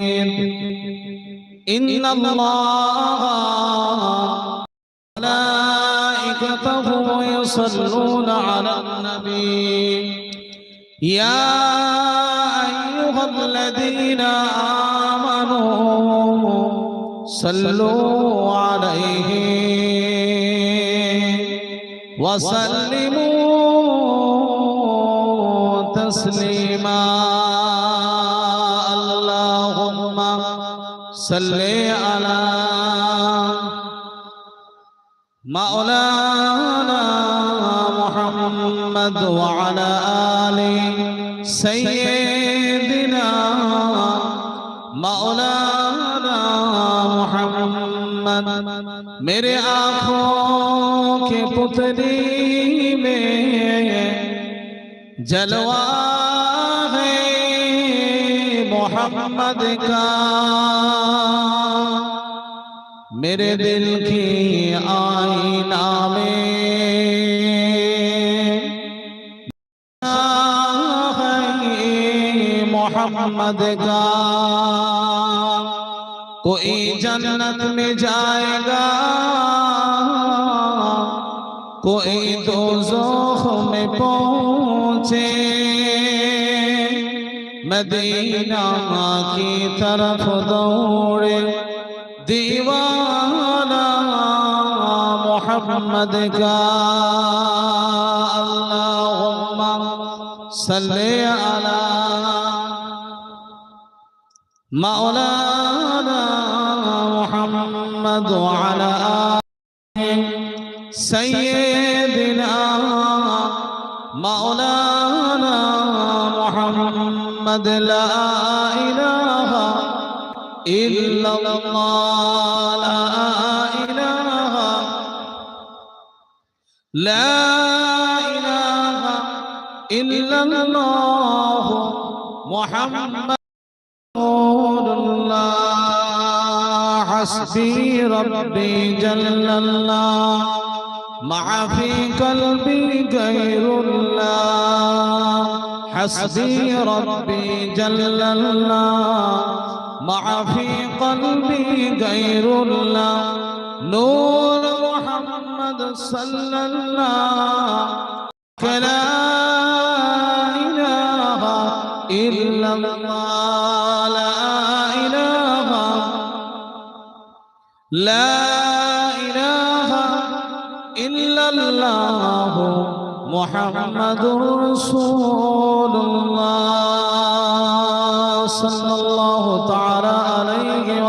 إن الله ملائكته يصلون على النبي. يا أيها الذين آمنوا صلوا عليه وسلموا تسليما. صلي على مولانا محمد وعلى آل سيدنا مولانا محمد میرے آنکھوں کے پتلی میں جلوہ मोहम्मद का मेरे दिल की आईना में है मोहम्मद का कोई जन्नत में जाएगा कोई दोजोख में पहुंचे مدینہ کی طرف دوڑے دیوانہ محمد کا اللہم صلی علی مولانا محمد وعلى آله سيدنا محمد لا إله إلا الله لا إله لا إله إلا الله محمد الله حسبي ربي جل الله مع في قلبي غير الله. حسبي ربي جل الله. مع في قلبي غير الله. نور محمد صلى الله. لا إله إلا الله. لا إله. لا إله إلا الله. محمد رسول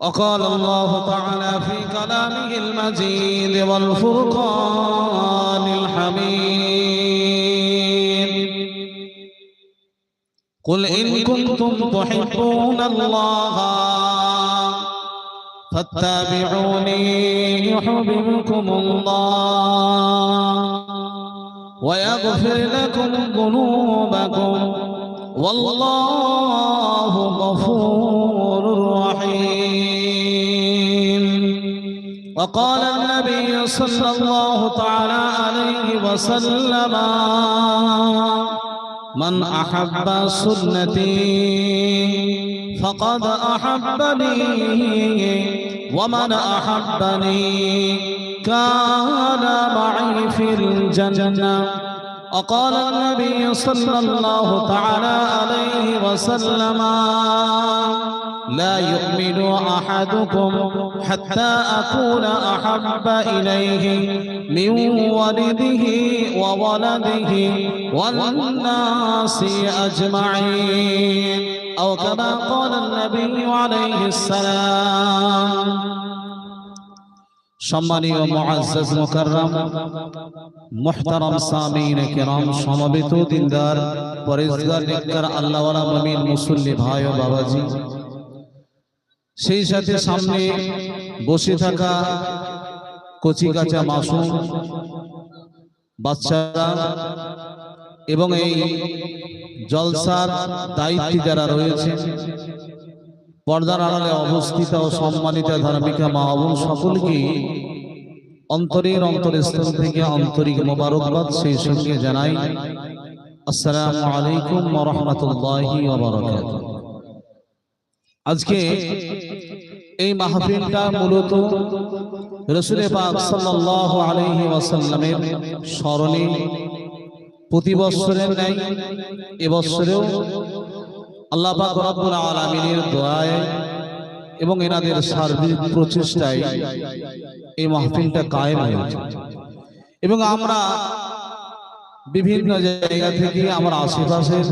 وقال الله تعالى في كلامه المجيد والفرقان الحميد. قل إن كنتم تحبون الله فاتبعوني يحببكم الله ويغفر لكم ذنوبكم. والله غفور رحيم. وقال النبي صلى الله تعالى عليه وسلم من أحب سنتي فقد أحبني ومن أحبني كان معي في الجنة. وقال النبي صلى الله تعالى عليه وسلم لا يؤمن أحدكم حتى أكون أحب إليه من ولده وولده والناس أجمعين أو كما قال النبي عليه السلام সম্মানীয় মুআজ্জাজ মুকাররম মুহতারাম সামিন কিরাম সমবেত দিনদার পরেশগার নেককার আল্লাহওয়ালা মুমিন মুসল্লি ভাই ও বাবাজি সেই সাথে সামনে বসে থাকা কচি কাঁচা মাসুম, বাচ্চারা এবং এই জলসার দায়িত্বে যারা রয়েছে, পর্দার আড়ালে অবস্থিত ও সম্মানিত ধার্মিকা মা বোন সকলকে অন্তরের অন্তরস্থল থেকে আন্তরিক মোবারকবাদ সেই সঙ্গে জানাই, আসসালামু আলাইকুম ওয়া রাহমাতুল্লাহি ওয়া বারাকাতুহু। আজকে এই মাহফিলটা মূলত রসুল পাক সাল্লাল্লাহু আলাইহি ওয়াসাল্লামের স্মরণে প্রতি বৎসরের ন্যায় এবছরেও আল্লাহ পাক রব্বুল আলামিনের দোয়ায় এবং এনাদের সার্বিক প্রচেষ্টায় এই মাহফিলটা কায়েম হয়েছে। এবং আমরা বিভিন্ন জায়গা থেকে আমার আশেপাশের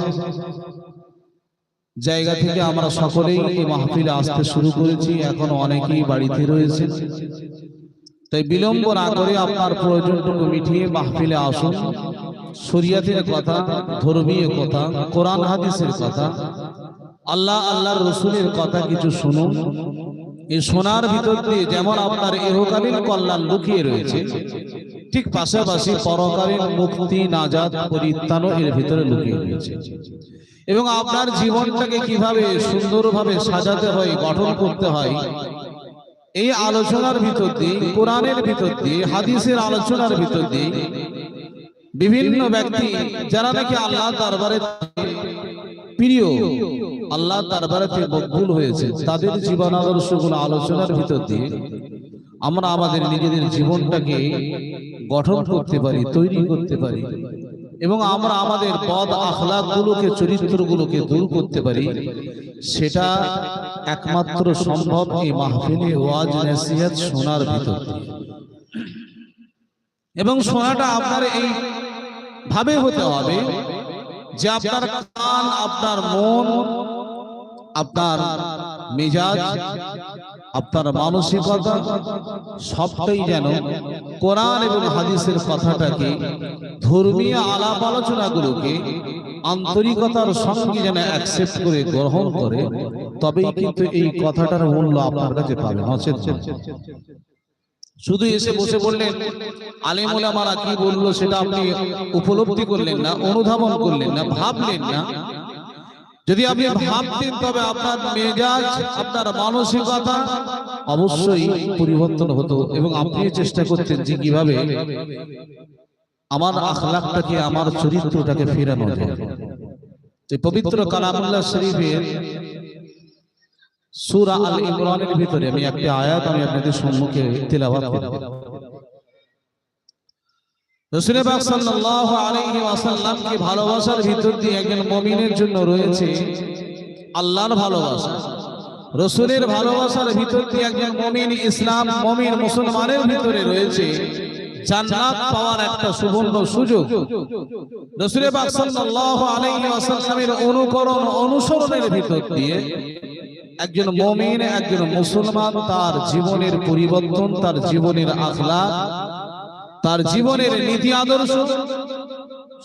জায়গা থেকে আমরা সকলেই এই মাহফিলে আসতে শুরু করেছি এখন অনেকেই বাড়িতে রয়েছে। তাই বিলম্ব না করে আপনার প্রয়োজনটুকু মিটিয়ে মাহফিলে আসুন। শরিয়াতের কথা ধর্মীয় কথা কোরআন হাদিসের কথা। আল্লাহ আল্লাহর রসুলের কথা কিছু শুনুন। এই শোনার ভিতর দিয়ে যেমন আপনার এহকালীন কল্যাণ লুকিয়ে রয়েছে ঠিক পাশাপাশি পরকালীন মুক্তি নাজাদ পরিত্রাণও এর ভিতরে লুকিয়ে রয়েছে। এবং আপনার জীবনটাকে কীভাবে সুন্দরভাবে সাজাতে হয়, গঠন করতে হয়, এই আলোচনার ভিতর দিয়ে, কোরআনের ভিতর দিয়ে, হাদিসের আলোচনার ভিতর দিয়ে, বিভিন্ন ব্যক্তি, যারা নাকি আল্লাহ দরবারে প্রিয় আল্লাহ দরবারে মকবুল হয়েছে, তাদের জীবন আদর্শগুলো আলোচনার ভিতর দিয়ে আমরা আমাদের নিজেদের জীবনটাকে গঠন করতে পারি, তৈরি করতে পারি। এবং আমরা আমাদের পদ আখলাক গুলোকে চরিত্র গুলোকে দূর করতে পারি সেটা একমাত্র সম্ভব এই মাহফিলে ওয়াজ নাসিহাত শোনার ভিতর এবং শোনাটা আপনার এই ভাবে হতে হবে যে আপনার কান আপনার মন আপনার মেজাজ আপনার মানসিকতা সবটাই যেন কোরআন এবং হাদিসের কথাটাকে ধর্মীয় আলাপ আলোচনাগুলোকে আন্তরিকতার সঙ্গে যেন অ্যাকসেপ্ট করে গ্রহণ করে, তবেই কিন্তু এই কথাটার মূল্য আপনার কাছে পাবে। শুধু এসে বসে বললেন আলিমুলামারা কি বলল সেটা আপনি উপলব্ধি করলেন না, অনুধাবন করলেন না, ভাবলেন না যদি আপনি ভাবতেন তবে আপনার মেজাজ, আপনার মানসিকতা অবশ্যই পরিবর্তন হতো এবং আপনি চেষ্টা করতেন যে কীভাবে আমার আখলাকটাকে, আমার চরিত্রটাকে ফেরানো যে পবিত্র কালামুল্লাহ শরীফের সূরা আল ইমরানের ভিতরে আমি একটি আয়াত আমি আপনাদের সম্মুখে তেলাওয়াত করব। রাসূল পাক সাল্লাল্লাহু আলাইহি ওয়াসাল্লামকে ভালোবাসার ভিতর দিয়ে একজন মুমিনের জন্য রয়েছে আল্লাহর ভালোবাসা। রসুলের ভালোবাসার ভিতর দিয়ে একজন মুমিন ইসলাম, মুমিন মুসলমানের ভিতরে রয়েছে। জান্নাত পাওয়ার একটা সুবর্ণ সুযোগ। রসুল পাক সাল্লাল্লাহু আলাইহি ওয়াসাল্লামের অনুকরণ, অনুসরণের ভিতর দিয়ে একজন মমিন, একজন মুসলমান তার জীবনের পরিবর্তন, তার জীবনের আখলাক তার জীবনের নীতি আদর্শ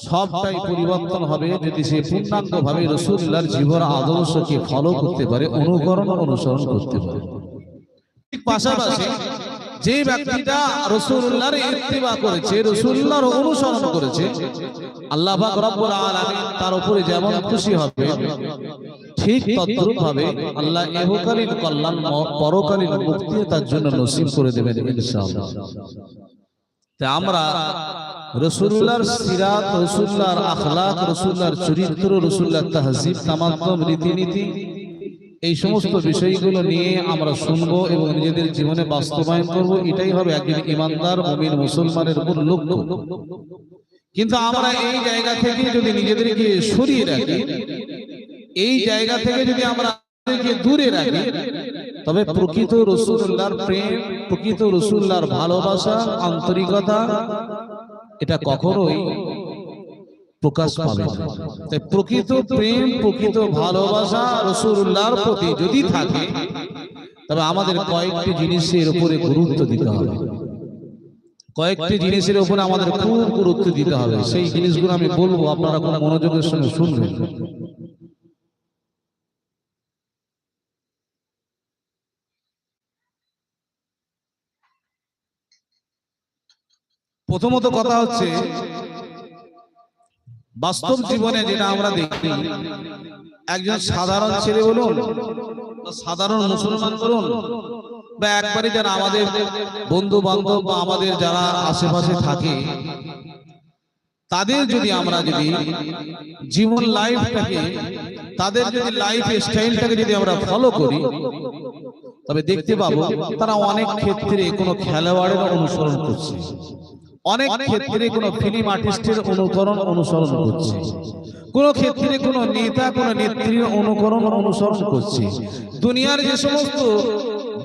সবটাই পরিবর্তন হবে যদি সে পূর্ণাঙ্গ ভাবে রসুল্লাহর জীবন আদর্শকে ফলো করতে পারে অনুকরণ অনুসরণ করতে পারে। ঠিক পাশাপাশি যে ব্যক্তিটা রসুল্লাহর ইত্তিবা করেছে রসুল্লাহর অনুসরণ করেছে আল্লাহ পাক রব্বুল আলামিন তার উপরে যেমন খুশি হবে ঠিক তদ্রূপ ভাবে আল্লাহ ইহকালীন কল্যাণ পরকালীন মুক্তি তার জন্য নসিব করে দেবেন ইনশাআল্লাহ। আমরা রসুল্লাহর সিরাত, রসুল্লাহর আখলাক, রসুল্লাহর চরিত্র, রসুল্লাহর তাহজিব, তামাদ্দম, রীতিনীতি, এই সমস্ত বিষয়গুলো নিয়ে আমরা শুনব এবং নিজেদের জীবনে বাস্তবায়ন করব। এটাই হবে একজন ইমানদার, মুমিন, মুসলমানের উপর লক্ষ্য। কিন্তু আমরা এই জায়গা থেকে যদি নিজেদেরকে সরিয়ে রাখি, এই জায়গা থেকে যদি আমরা দূরে রাখি তবে প্রকৃত রসুল্লাহর প্রেম প্রকৃত রসুল্লাহর ভালোবাসা আন্তরিকতা এটা কখনোই প্রকাশ পাবে তাই প্রকৃত প্রেম প্রকৃত ভালোবাসা রসুল্লাহর প্রতি যদি থাকে তবে আমাদের কয়েকটি জিনিসের উপরে গুরুত্ব দিতে হবে। কয়েকটি জিনিসের উপরে আমাদের খুব গুরুত্ব দিতে হবে। সেই জিনিসগুলো আমি বলব আপনারা কোনো মনোযোগের সঙ্গে শুনবেন। প্রথমত কথা হচ্ছে বাস্তব জীবনে যেটা আমরা দেখি একজন সাধারণ ছেলে বলুন সাধারণ মুসলমান বলুন বা একবারে যারা আমাদের বন্ধু বান্ধব বা আমাদের যারা আশেপাশে থাকে তাদের যদি আমরা যদি জীবন লাইফটাকে তাদের যদি লাইফ স্টাইলটাকে যদি আমরা ফলো করি তবে দেখতে পাবো তারা অনেক ক্ষেত্রে কোনো খেলোয়াড়ের অনুসরণ করছে। অনেক ক্ষেত্রে কোনো ফিল্ম আর্টিস্টের অনুকরণ অনুসরণ করছে। কোন ক্ষেত্রে কোন নেতা কোন নেত্রীর অনুকরণ অনুসরণ করছে। দুনিয়ার যে সমস্ত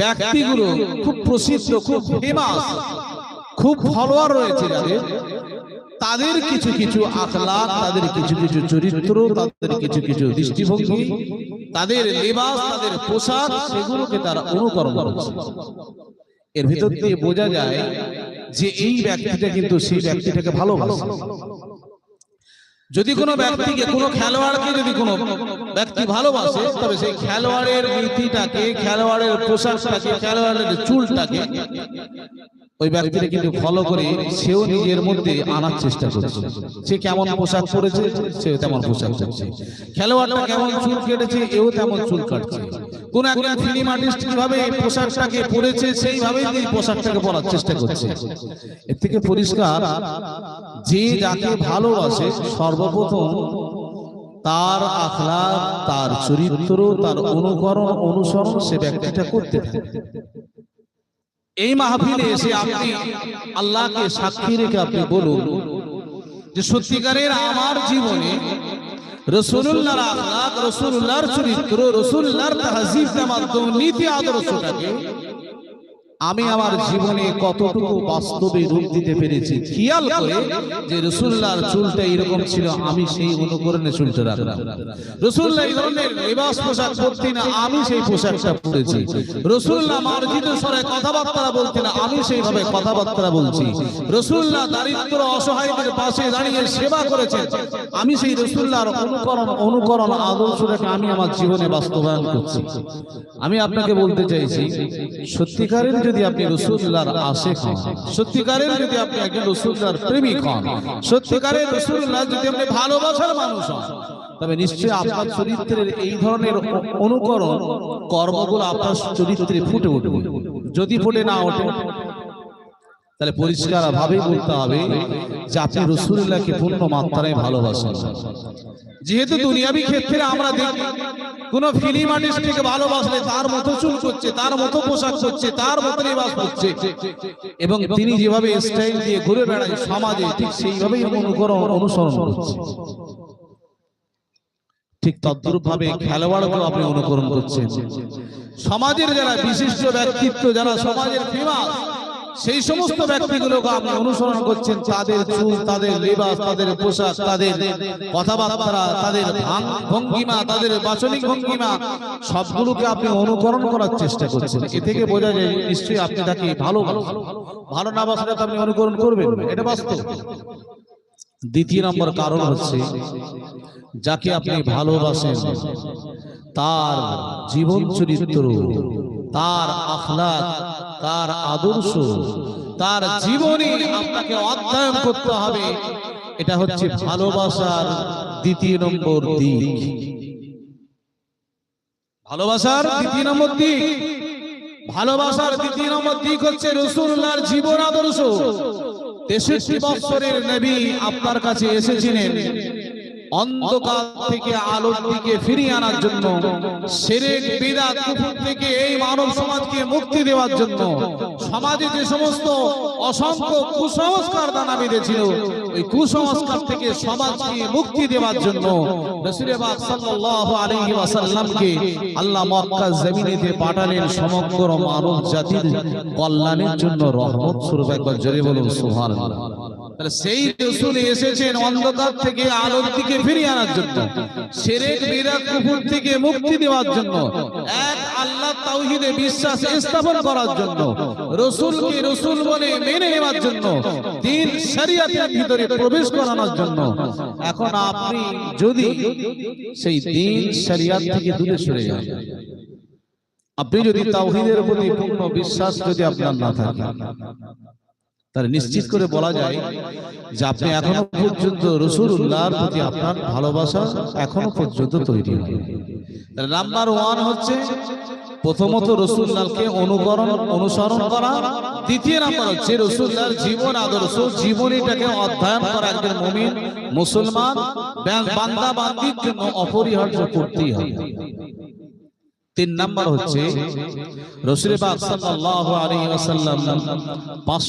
ব্যক্তিগুলো খুব প্রসিদ্ধ খুব ফেমাস খুব ফলোয়ার রয়েছে যাদের তাদের কিছু কিছু আখলা তাদের কিছু কিছু চরিত্র তাদের কিছু কিছু দৃষ্টিভঙ্গি তাদের লেবাস তাদের পোশাক সেগুলোকে তারা অনুকরণ করছে। এর ভিতর দিয়ে বোঝা যায় যে এই ব্যক্তিটা কিন্তু সেই ব্যক্তিটাকে ভালোবাসে। যদি কোনো ব্যক্তিকে কোনো খেলোয়াড়কে যদি কোনো ব্যক্তি ভালোবাসে, তবে সেই খেলোয়াড়ের নীতিটাকে, খেলোয়াড়ের পোশাকটাকে, খেলোয়াড়ের চুলটাকে ওই ব্যক্তিটা কিন্তু ফলো করে সেও নিজের মধ্যে আনার চেষ্টা করছে। সে কেমন পোশাক পরেছে, সেও তেমন পোশাক খেলোয়াড়টা কেমন চুল কেটেছে, এও তেমন চুল কাটছে। কোন একজন ফিল্ম আর্টিস্ট কীভাবে পোশাকটাকে পরেছে, সেইভাবেই এই পোশাকটাকে পরার চেষ্টা করছে। এর থেকে পরিষ্কার, যে যাকে ভালোবাসে, সর্বপ্রথম তার আখলা তার চরিত্র, তার অনুকরণ, অনুসরণ সে ব্যক্তিটা করতে থাকে এই মাহফিলে এসে আপনি আল্লাহকে সাক্ষী রেখে আপনি বলুন যে সত্যিকারের আমার জীবনে রসুল্লাহর আখলাক রসুল্লাহর চরিত্র রসুল্লাহর তাহজিব মাধ্যম নীতি আদর্শটাকে আমি আমার জীবনে কতটুকু বাস্তবে রূপ দিতে পেরেছি? খেয়াল করে যে রসুল্লাহর চুলটা এরকম ছিল, আমি সেই অনুকরণে চুলটা রাখলাম। রসুল্লাহ এই ধরনের লেবাস পোশাক পরতেন না, আমি সেই পোশাকটা পরেছি। রসুল্লাহ মার্জিত স্বরে কথাবার্তা বলতেন আমি সেইভাবে কথাবার্তা বলছি। রসুল্লাহ দারিদ্র অসহায়দের পাশে দাঁড়িয়ে সেবা করেছেন। আমি সেই রসুল্লাহর অনুকরণ অনুকরণ আদর্শটাকে আমি আমার জীবনে বাস্তবায়ন করছি। আমি আপনাকে বলতে চাইছি, সত্যিকারের যদি আপনি রসুল্লাহর আশেক হন, সত্যিকারের যদি আপনি একজন রসুল্লাহর প্রেমিক হন, সত্যিকারের রসুল্লাহ যদি আপনি ভালোবাসার মানুষ হন, তবে নিশ্চয়ই আপনার চরিত্রের এই ধরনের অনুকরণ কর্মগুলো আপনার চরিত্রে ফুটে উঠবে। যদি ফুটে না ওঠে তাহলে পরিষ্কার ভাবে বলতে হবে যে আপনি রসুল্লাহকে পূর্ণ মাত্রায় ভালোবাসেন। যেহেতু দুনিয়াবি ক্ষেত্রে আমরা দেখি কোন ফিল্ম আর্টিস্টকে ভালোবাসলে তার মতো চুল করছে তার মতো পোশাক করছে তার মতো নিবাস করছে। এবং তিনি যেভাবে স্টাইল দিয়ে ঘুরে বেড়ায় সমাজে ঠিক সেইভাবেই অনুকরণ অনুসরণ করছে। ঠিক তদ্রুপ ভাবে খেলোয়াড়গুলো আপনি অনুকরণ করছেন। সমাজের যারা বিশিষ্ট ব্যক্তিত্ব যারা সমাজের ফেমাস সেই সমস্ত ব্যক্তিগুলোকে আপনি অনুসরণ করছেন, তাদের চুল তাদের লেবাস, তাদের পোশাক, তাদের কথাবার্তা, তাদের ভঙ্গিমা, তাদের বাচনিক ভঙ্গিমা, সবগুলোকে আপনি অনুকরণ করার চেষ্টা করছেন। এ থেকে বোঝা যায় নিশ্চয়ই আপনি তাকে ভালো ভালো না বাসলে আপনি অনুকরণ করবেন এটা বাস্তব। দ্বিতীয় নম্বর কারণ হচ্ছে, যাকে আপনি ভালোবাসেন, তার জীবন চরিত্র তার আখলাক, তার আদর্শ, তার জীবনে আপনাকে অধ্যয়ন করতে হবে। এটা হচ্ছে ভালোবাসার দ্বিতীয় নম্বর দিক। ভালোবাসার দ্বিতীয় নম্বর দিক। ভালোবাসার দ্বিতীয় নম্বর দিক হচ্ছে রসুল্লাহর জীবন আদর্শ। তেষট্টি বৎসরের নবী আপনার কাছে এসেছিলেন। অন্ধকার থেকে আলোর দিকে ফিরিয়ে আনার জন্য, সেরেক, বিদাত, কুফর থেকে এই মানব সমাজকে মুক্তি দেওয়ার জন্য সমাজে যে সমস্ত অসংখ্য কুসংস্কার দানা বেঁধেছিল ওই কুসংস্কার থেকে সমাজকে মুক্তি দেওয়ার জন্য পাক সাল্লাল্লাহু আলাইহি ওয়াসাল্লামকে আল্লাহ মক্কা জমিনেতে পাঠালেন সমগ্র মানব জাতির কল্যাণের জন্য রহমত স্বরূপ একবার জোরে বলুন, সুবহানাল্লাহ। তাহলে সেই রসুল এসেছেন অন্ধকার থেকে আলোর দিকে ফিরিয়ে আনার জন্য। কুকুর থেকে মুক্তি দেওয়ার জন্য। এক আল্লাহ তাওহিদে বিশ্বাস স্থাপন করার জন্য। রসুলকে রসুল বলে মেনে নেওয়ার জন্য। ভিতরে প্রবেশ করানোর জন্য। এখন আপনি যদি সেই দিন শরিয়াত থেকে দূরে সরে যান, আপনি যদি তাওহীদের প্রতি পূর্ণ বিশ্বাস যদি আপনার না থাকে তাহলে নিশ্চিত করে বলা যায় যে আপনি এখনও পর্যন্ত রসুল্লাহর প্রতি আপনার ভালোবাসা এখনও পর্যন্ত তৈরি তাহলে নাম্বার ওয়ান হচ্ছে প্রথমত রসুল্লাহকে অনুকরণ অনুসরণ করা। দ্বিতীয় নাম্বার হচ্ছে রসুল্লাহর জীবন আদর্শ জীবনীটাকে অধ্যয়ন করা একজন মুমিন মুসলমান বান্দা বান্দির জন্য অপরিহার্য করতেই হবে। তিন নাম্বার হচ্ছে রসুল পাক সাল্লাল্লাহু আলাইহি ওয়াসাল্লাম পাঁচ